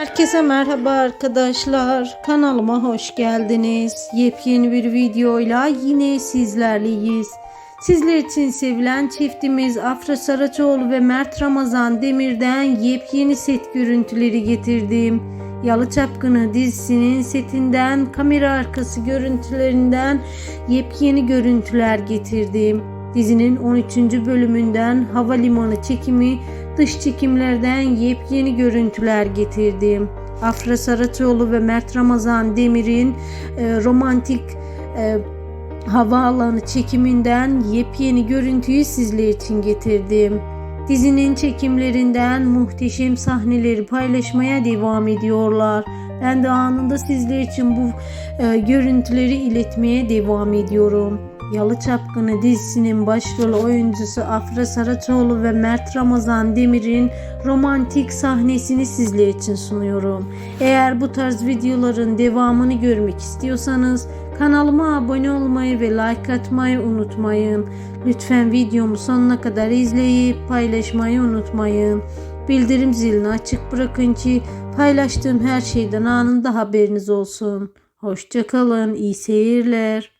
Herkese merhaba arkadaşlar. Kanalıma hoş geldiniz. Yepyeni bir videoyla yine sizlerleyiz. Sizler için sevilen çiftimiz Afra Saraçoğlu ve Mert Ramazan Demir'den yepyeni set görüntüleri getirdim. Yalı Çapkını dizisinin setinden kamera arkası görüntülerinden yepyeni görüntüler getirdim. Dizinin 13. bölümünden havalimanı çekimi dış çekimlerden yepyeni görüntüler getirdim. Afra Saraçoğlu ve Mert Ramazan Demir'in e, romantik e, havaalanı çekiminden yepyeni görüntüyü sizler için getirdim. Dizinin çekimlerinden muhteşem sahneleri paylaşmaya devam ediyorlar. Ben de anında sizler için bu e, görüntüleri iletmeye devam ediyorum. Yalı Çapkını dizisinin başrol oyuncusu Afra Saraçoğlu ve Mert Ramazan Demir'in romantik sahnesini sizler için sunuyorum. Eğer bu tarz videoların devamını görmek istiyorsanız kanalıma abone olmayı ve like atmayı unutmayın. Lütfen videomu sonuna kadar izleyip paylaşmayı unutmayın. Bildirim zilini açık bırakın ki paylaştığım her şeyden anında haberiniz olsun. Hoşçakalın, iyi seyirler.